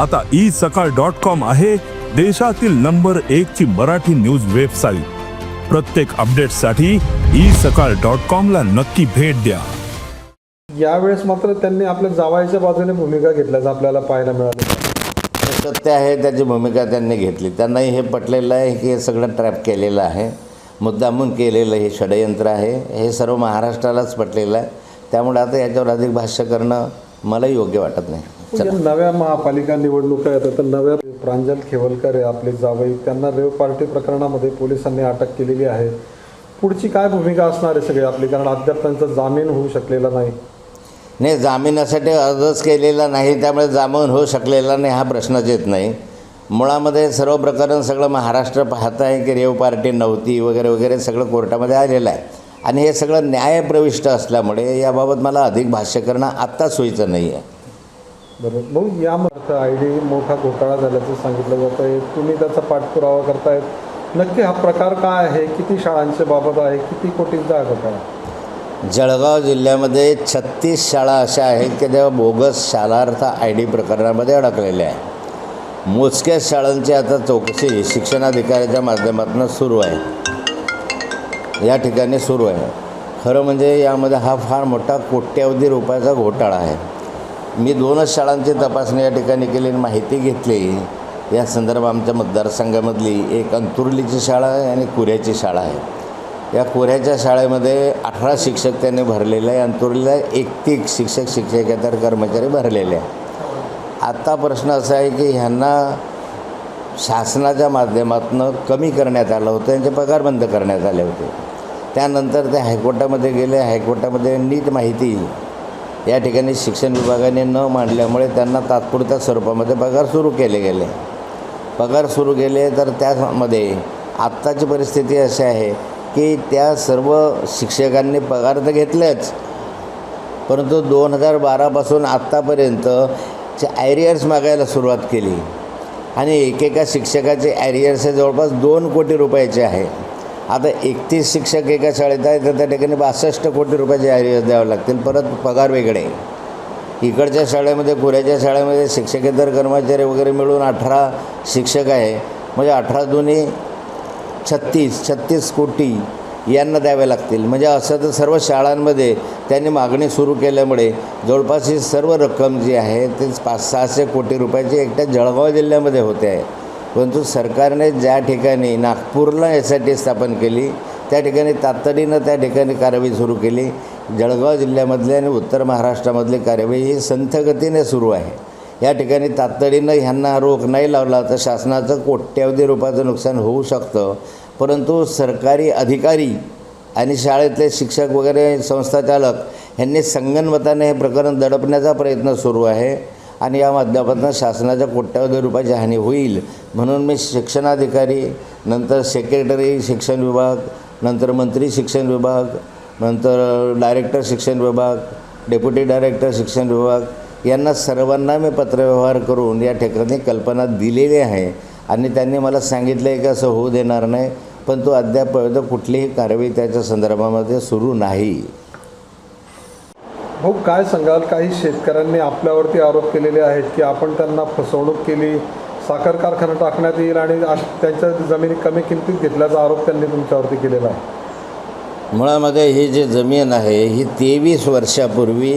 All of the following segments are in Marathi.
आता ई सकाळ डॉट कॉम आहे देशातील नंबर एक ची मराठी न्यूज वेबसाईट. प्रत्येक अपडेटसाठी ई सकाळ डॉट कॉम ला नक्की भेट द्या. यावेळेस मात्र त्यांनी आपल्या जावायच्या बाजूने भूमिका घेतल्याचं आपल्याला पाहायला मिळालं. हे सत्य आहे त्याची भूमिका त्यांनी घेतली. त्यांनाही हे पटलेलं आहे की हे सगळं ट्रॅप केलेलं आहे. मुद्दामून केलेलं हे षडयंत्र आहे. हे सर्व महाराष्ट्रालाच पटलेलं आहे. त्यामुळे आता याच्यावर अधिक भाष्य करणं मला योग्य वाटत नाही. या नव्या महापालिका निवडणुका येतात तर नव्या प्रांजल खेवलकर आहे आपले जावई. त्यांना रेव पार्टी प्रकरणामध्ये पोलिसांनी अटक केलेली आहे. पुढची काय भूमिका असणार आहे सगळी आपली? कारण अद्याप त्यांचा जामीन होऊ शकलेला नाही. नाही जामिनासाठी अर्जच केलेला नाही. त्यामुळे जामीन होऊ शकलेला नाही हा प्रश्नच येत नाही. मुळामध्ये सर्व प्रकरण सगळं महाराष्ट्र पाहत आहे की रेव पार्टी नव्हती वगैरे वगैरे सगळं कोर्टामध्ये आलेलं आहे. आणि हे सगळं न्यायप्रविष्ट असल्यामुळे याबाबत मला अधिक भाष्य करणं आत्ताच सोयीचं नाही आहे बरोबर भाऊ यामध्ये आय डी मोठा घोटाळा झाल्याचं सांगितलं जात आहे तुम्ही त्याचा पाठपुरावा करतायत. नक्की हा प्रकार काय आहे? किती शाळांच्या बाबत आहे? किती कोटींचा आहे? घोटाळा जळगाव जिल्ह्यामध्ये छत्तीस शाळा अशा आहेत की त्या बोगस शालार्थ आय डी प्रकरणामध्ये अडकलेल्या आहे मोजक्याच शाळांची आता चौकशी शिक्षणाधिकाऱ्याच्या माध्यमातून सुरू आहे. या ठिकाणी सुरू आहे. खरं म्हणजे यामध्ये हा फार मोठा कोट्यावधी रुपयाचा घोटाळा आहे. मी दोनच शाळांची तपासणी या ठिकाणी केली आणि माहिती घेतली. या संदर्भ आमच्या मतदारसंघामधली एक अंतुर्लीची शाळा आहे आणि कुऱ्याची शाळा आहे. या कोऱ्याच्या शाळेमध्ये अठरा शिक्षक त्यांनी भरलेले आहे. अंतुर्लीला एकतीक शिक्षक शिक्षकेतर कर्मचारी भरलेले आहे. आत्ता प्रश्न असा आहे की ह्यांना शासनाच्या माध्यमातून कमी करण्यात आलं होतं. यांचे पगार बंद करण्यात आले होते. त्यानंतर ते हायकोर्टामध्ये गेले. हायकोर्टामध्ये नीट माहिती या ठिकाणी शिक्षण विभागाने न मांडल्यामुळे त्यांना तात्पुरत्या स्वरूपामध्ये पगार सुरू केले गेले. पगार सुरू केले तर त्यामध्ये आत्ताची परिस्थिती अशी आहे की त्या सर्व शिक्षकांनी पगार तर घेतलेच परंतु दोन हजार बारापासून आत्तापर्यंत ॲरियर्स मागायला सुरुवात केली. आणि एकेका शिक्षकाचे ॲरियर्स हे जवळपास दोन कोटी रुपयाचे आहे. आता एकतीस शिक्षक एका शाळेत आहे तर त्या ठिकाणी बासष्ट कोटी रुपयाचे ॲरियर्स द्यावे लागतील. परत पगार वेगळे. इकडच्या शाळेमध्ये कुऱ्याच्या शाळेमध्ये शिक्षकेतर कर्मचारी वगैरे मिळून अठरा शिक्षक आहे. म्हणजे अठरा दोन्ही छत्तीस छत्तीस कोटी यांना द्यावे लागतील. म्हणजे असं तर सर्व शाळांमध्ये त्यांनी मागणी सुरू केल्यामुळे जवळपास ही सर्व रक्कम जी आहे ते पाच सहाशे कोटी रुपयाची एकट्या जळगाव जिल्ह्यामध्ये होते. आहे परंतु सरकारने ज्या ठिकाणी नागपूरला एस आय टी स्थापन केली त्या ठिकाणी तातडीनं त्या ठिकाणी कारवाई सुरू केली. जळगाव जिल्ह्यामधली आणि उत्तर महाराष्ट्रामधली कार्यवाही ही संथगतीने सुरू आहे. या ठिकाणी तातडीनं ह्यांना रोख नाही लावला तर शासनाचं कोट्यवधी रुपयाचं नुकसान होऊ शकतं. परंतु सरकारी अधिकारी आणि शाळेतले शिक्षक वगैरे संस्थाचालक यांनी संगनमताने हे प्रकरण दडपण्याचा प्रयत्न सुरू आहे. आणि या माध्यमातून शासनाच्या कोट्यावधी रुपयाची हानी होईल. म्हणून मी शिक्षणाधिकारी नंतर सेक्रेटरी शिक्षण विभाग नंतर मंत्री शिक्षण विभाग नंतर डायरेक्टर शिक्षण विभाग डेप्युटी डायरेक्टर शिक्षण विभाग यांना सर्वांना मी पत्रव्यवहार करून या ठिकाणी कल्पना दिलेली आहे. आणि त्यांनी मला सांगितलं आहे की असं होऊ देणार नाही पण तो अद्यापर्यंत कुठलीही कारवाई त्याच्या संदर्भामध्ये सुरू नाही. भाऊ काय सांगाल? काही शेतकऱ्यांनी आपल्यावरती आरोप केलेले आहेत की आपण त्यांना फसवणूक केली साखर कारखाना टाकण्यात येईल आणि त्यांच्या जमिनी कमी किमतीत घेतल्याचा आरोप त्यांनी तुमच्यावरती केलेला आहे. मुळामध्ये ही जी जमीन आहे ही तेवीस वर्षापूर्वी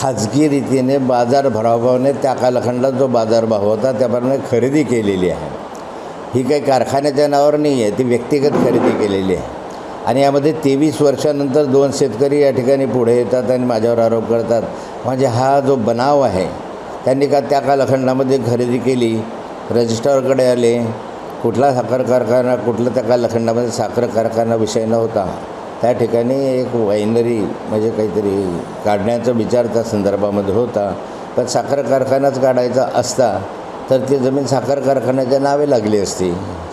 खाजगी रीतीने बाजार भरावभावाने त्या कालखंडात जो बाजारभाव होता त्याप्रमाणे खरेदी केलेली आहे. ही काही कारखान्याच्या नावावर नाही आहे ती व्यक्तिगत खरेदी केलेली आहे. आणि यामध्ये तेवीस वर्षानंतर दोन शेतकरी या ठिकाणी पुढे येतात आणि माझ्यावर आरोप करतात. म्हणजे हा जो बनाव आहे त्यांनी का त्या कालखंडामध्ये खरेदी केली रजिस्टरकडे आले कुठला साखर कारखाना कुठला त्या कालखंडामध्ये साखर कारखाना विषय नव्हता. त्या ठिकाणी एक वायनरी म्हणजे काहीतरी काढण्याचा विचार त्या संदर्भामध्ये होता. पण साखर कारखानाच काढायचा असता तर ती जमीन साखर कारखान्याच्या नावे लागली असती.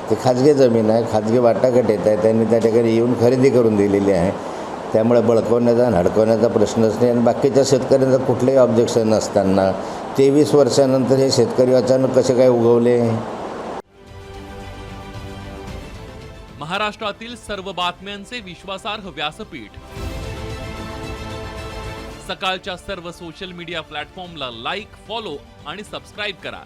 ती खाजगी जमीन आहे खाजगी वाटाघाट येत आहे त्यांनी त्या ठिकाणी येऊन खरेदी करून दिलेली आहे. त्यामुळे बळकवण्याचा आणि हडकवण्याचा प्रश्नच नाही आणि बाकीच्या शेतकऱ्यांचं कुठलंही ऑब्जेक्शन नसताना तेवीस वर्षानंतर हे शेतकरी अचानक कसे काय उगवले? महाराष्ट्रातील सर्व बातम्यांचे विश्वासार्ह व्यासपीठ. सकाळच्या सर्व सोशल मीडिया प्लॅटफॉर्मला लाईक फॉलो आणि सबस्क्राईब करा.